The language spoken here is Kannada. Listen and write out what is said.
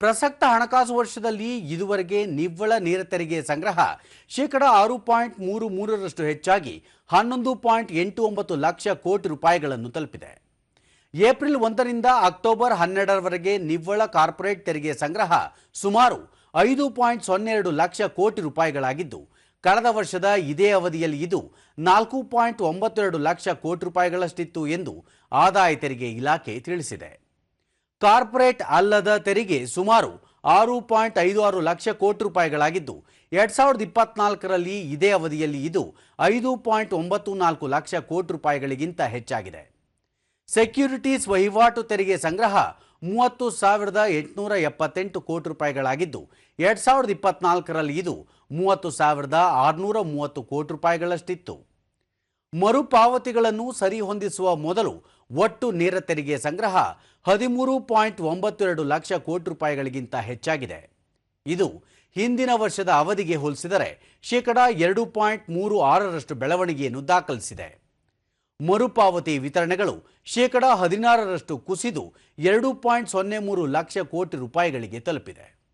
ಪ್ರಸಕ್ತ ಹಣಕಾಸು ವರ್ಷದಲ್ಲಿ ಇದುವರೆಗೆ ನಿವ್ವಳ ನೇರ ತೆರಿಗೆ ಸಂಗ್ರಹ ಶೇಕಡ ಆರು ಪಾಯಿಂಟ್ ಮೂರು ಮೂರರಷ್ಟು ಹೆಚ್ಚಾಗಿ ಹನ್ನೊಂದು ಪಾಯಿಂಟ್ ಎಂಟು ಒಂಬತ್ತು ಲಕ್ಷ ಕೋಟಿ ರೂಪಾಯಿಗಳನ್ನು ತಲುಪಿದೆ. ಏಪ್ರಿಲ್ ಒಂದರಿಂದ ಅಕ್ಟೋಬರ್ ಹನ್ನೆರಡರವರೆಗೆ ನಿವ್ವಳ ಕಾರ್ಪೊರೇಟ್ ತೆರಿಗೆ ಸಂಗ್ರಹ ಸುಮಾರು ಐದು ಪಾಯಿಂಟ್ ಸೊನ್ನೆ ಎರಡು ಲಕ್ಷ ಕೋಟಿ ರೂಪಾಯಿಗಳಾಗಿದ್ದು, ಕಳೆದ ವರ್ಷದ ಇದೇ ಅವಧಿಯಲ್ಲಿ ಇದು ನಾಲ್ಕು ಪಾಯಿಂಟ್ ಒಂಬತ್ತೆರಡು ಲಕ್ಷ ಕೋಟಿ ರೂಪಾಯಿಗಳಷ್ಟಿತ್ತು ಎಂದು ಆದಾಯ ತೆರಿಗೆ ಇಲಾಖೆ ತಿಳಿಸಿದೆ. ಕಾರ್ಪೊರೇಟ್ ಅಲ್ಲದ ತೆರಿಗೆ ಸುಮಾರು ಆರು ಪಾಯಿಂಟ್ ಐದು ಆರು ಲಕ್ಷ ಕೋಟಿ ರೂಪಾಯಿಗಳಾಗಿದ್ದು, ಎರಡ್ ಸಾವಿರದ ಇಪ್ಪತ್ನಾಲ್ಕರಲ್ಲಿ ಇದೇ ಅವಧಿಯಲ್ಲಿ ಇದು ಐದು ಪಾಯಿಂಟ್ ಒಂಬತ್ತು ನಾಲ್ಕು ಲಕ್ಷ ಕೋಟಿ ರೂಪಾಯಿಗಳಿಗಿಂತ ಹೆಚ್ಚಾಗಿದೆ. ಸೆಕ್ಯೂರಿಟೀಸ್ ವಹಿವಾಟು ತೆರಿಗೆ ಸಂಗ್ರಹ ಮೂವತ್ತು ಸಾವಿರದ ಎಂಟುನೂರ ಎಪ್ಪತ್ತೆಂಟು ಕೋಟಿ ರೂಪಾಯಿಗಳಾಗಿದ್ದು, ಎರಡ್ ಸಾವಿರದ ಇಪ್ಪತ್ನಾಲ್ಕರಲ್ಲಿ ಇದು ಮೂವತ್ತು ಸಾವಿರದ ಆರುನೂರ ಮೂವತ್ತು ಕೋಟಿ ರೂಪಾಯಿಗಳಷ್ಟಿತ್ತು. ಮರುಪಾವತಿಗಳನ್ನು ಸರಿಹೊಂದಿಸುವ ಮೊದಲು ಒಟ್ಟು ನೇರ ತೆರಿಗೆ ಸಂಗ್ರಹ ಹದಿಮೂರು ಪಾಯಿಂಟ್ ಒಂಬತ್ತು ಎರಡು ಲಕ್ಷ ಕೋಟಿ ರೂಪಾಯಿಗಳಿಗಿಂತ ಹೆಚ್ಚಾಗಿದೆ. ಇದು ಹಿಂದಿನ ವರ್ಷದ ಅವಧಿಗೆ ಹೋಲಿಸಿದರೆ ಶೇಕಡಾ ಎರಡು ಪಾಯಿಂಟ್ ಮೂರು ಆರರಷ್ಟು ಬೆಳವಣಿಗೆಯನ್ನು ದಾಖಲಿಸಿದೆ. ಮರುಪಾವತಿ ವಿತರಣೆಗಳು ಶೇಕಡಾ ಹದಿನಾರರಷ್ಟು ಕುಸಿದು ಎರಡು ಪಾಯಿಂಟ್ ಸೊನ್ನೆ ಮೂರು ಲಕ್ಷ ಕೋಟಿ ರೂಪಾಯಿಗಳಿಗೆ ತಲುಪಿದೆ.